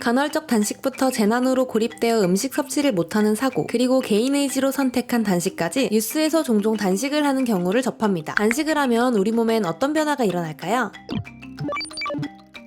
간헐적 단식부터 재난으로 고립되어 음식 섭취를 못하는 사고, 그리고 개인 의지로 선택한 단식까지 뉴스에서 종종 단식을 하는 경우를 접합니다. 단식을 하면 우리 몸엔 어떤 변화가 일어날까요?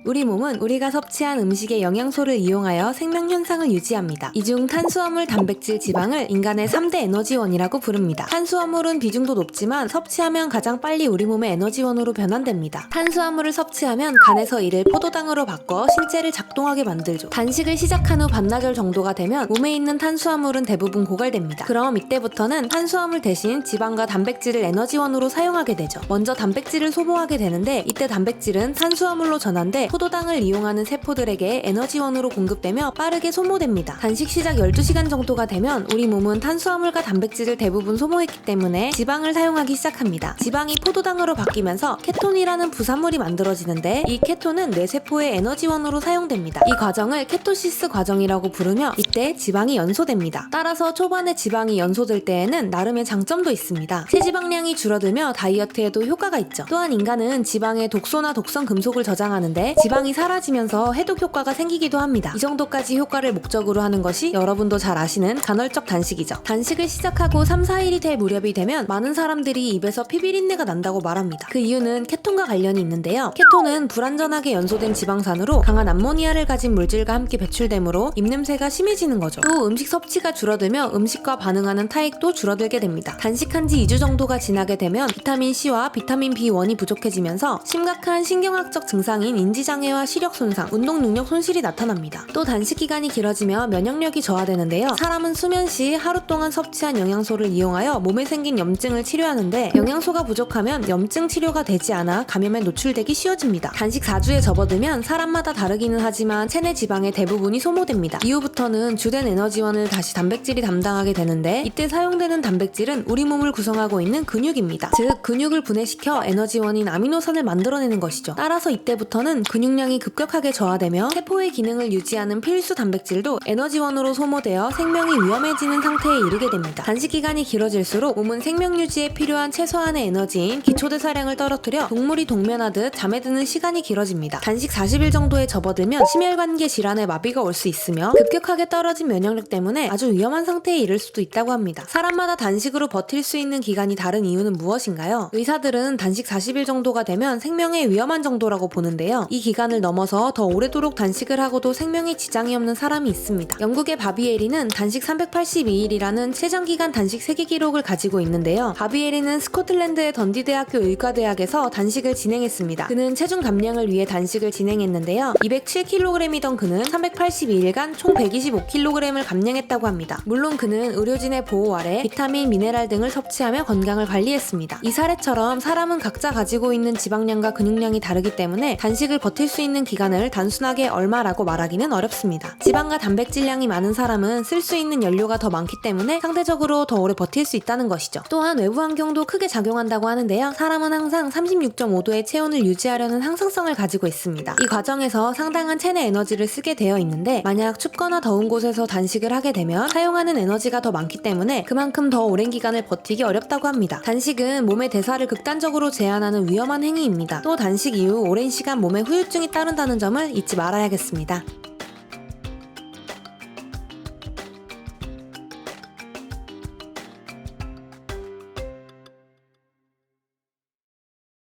우리 몸은 우리가 섭취한 음식의 영양소를 이용하여 생명 현상을 유지합니다. 이 중 탄수화물, 단백질, 지방을 인간의 3대 에너지원이라고 부릅니다. 탄수화물은 비중도 높지만 섭취하면 가장 빨리 우리 몸의 에너지원으로 변환됩니다. 탄수화물을 섭취하면 간에서 이를 포도당으로 바꿔 신체를 작동하게 만들죠. 단식을 시작한 후 반나절 정도가 되면 몸에 있는 탄수화물은 대부분 고갈됩니다. 그럼 이때부터는 탄수화물 대신 지방과 단백질을 에너지원으로 사용하게 되죠. 먼저 단백질을 소모하게 되는데 이때 단백질은 탄수화물로 전환돼 포도당을 이용하는 세포들에게 에너지원으로 공급되며 빠르게 소모됩니다. 단식 시작 12시간 정도가 되면 우리 몸은 탄수화물과 단백질을 대부분 소모했기 때문에 지방을 사용하기 시작합니다. 지방이 포도당으로 바뀌면서 케톤이라는 부산물이 만들어지는데 이 케톤은 뇌세포의 에너지원으로 사용됩니다. 이 과정을 케토시스 과정이라고 부르며 이때 지방이 연소됩니다. 따라서 초반에 지방이 연소될 때에는 나름의 장점도 있습니다. 체지방량이 줄어들며 다이어트에도 효과가 있죠. 또한 인간은 지방의 독소나 독성 금속을 저장하는데 지방이 사라지면서 해독 효과가 생기기도 합니다. 이 정도까지 효과를 목적으로 하는 것이 여러분도 잘 아시는 간헐적 단식이죠. 단식을 시작하고 3, 4일이 될 무렵이 되면 많은 사람들이 입에서 피비린내가 난다고 말합니다. 그 이유는 케톤과 관련이 있는데요. 케톤은 불완전하게 연소된 지방산으로 강한 암모니아를 가진 물질과 함께 배출되므로 입냄새가 심해지는 거죠. 또 음식 섭취가 줄어들며 음식과 반응하는 타액도 줄어들게 됩니다. 단식한 지 2주 정도가 지나게 되면 비타민 C와 비타민 B1이 부족해지면서 심각한 신경학적 증상인 인지장 애와 시력 손상, 운동 능력 손실이 나타납니다. 또 단식 기간이 길어지며 면역력이 저하되는데요. 사람은 수면 시 하루 동안 섭취한 영양소를 이용하여 몸에 생긴 염증을 치료하는데 영양소가 부족하면 염증 치료가 되지 않아 감염에 노출되기 쉬워집니다. 단식 4주에 접어들면 사람마다 다르기는 하지만 체내 지방의 대부분이 소모됩니다. 이후부터는 주된 에너지원을 다시 단백질이 담당하게 되는데 이때 사용되는 단백질은 우리 몸을 구성하고 있는 근육입니다. 즉 근육을 분해시켜 에너지원인 아미노산을 만들어내는 것이죠. 따라서 이때부터는 근육 량이 급격하게 저하되며 세포의 기능을 유지하는 필수 단백질도 에너지원으로 소모되어 생명이 위험해지는 상태에 이르게 됩니다. 단식 기간이 길어질수록 몸은 생명 유지에 필요한 최소한의 에너지인 기초대사량을 떨어뜨려 동물이 동면하듯 잠에 드는 시간이 길어집니다. 단식 40일 정도에 접어들면 심혈관계 질환의 마비가 올 수 있으며 급격하게 떨어진 면역력 때문에 아주 위험한 상태에 이를 수도 있다고 합니다. 사람마다 단식으로 버틸 수 있는 기간이 다른 이유는 무엇인가요? 의사들은 단식 40일 정도가 되면 생명에 위험한 정도라고 보는데요. 이 기간 을 넘어서 더 오래도록 단식을 하고도 생명에 지장이 없는 사람이 있습니다. 영국의 바비에리는 단식 382일이라는 최장기간 단식 세계 기록을 가지고 있는데요. 바비에리는 스코틀랜드의 던디 대학교 의과대학에서 단식을 진행했습니다. 그는 체중 감량을 위해 단식을 진행했는데요. 207kg이던 그는 382일간 총 125kg을 감량했다고 합니다. 물론 그는 의료진의 보호 아래 비타민, 미네랄 등을 섭취하며 건강을 관리했습니다. 이 사례처럼 사람은 각자 가지고 있는 지방량과 근육량이 다르기 때문에 단식을 버틸 수 있는 기간을 단순하게 얼마라고 말하기는 어렵습니다. 지방과 단백질량이 많은 사람은 쓸 수 있는 연료가 더 많기 때문에 상대적으로 더 오래 버틸 수 있다는 것이죠. 또한 외부 환경도 크게 작용한다고 하는데요. 사람은 항상 36.5도의 체온을 유지하려는 항상성을 가지고 있습니다. 이 과정에서 상당한 체내 에너지를 쓰게 되어 있는데 만약 춥거나 더운 곳에서 단식을 하게 되면 사용하는 에너지가 더 많기 때문에 그만큼 더 오랜 기간을 버티기 어렵다고 합니다. 단식은 몸의 대사를 극단적으로 제한하는 위험한 행위입니다. 또 단식 이후 오랜 시간 몸에 후유증이 따른다는 점을 잊지 말아야겠습니다.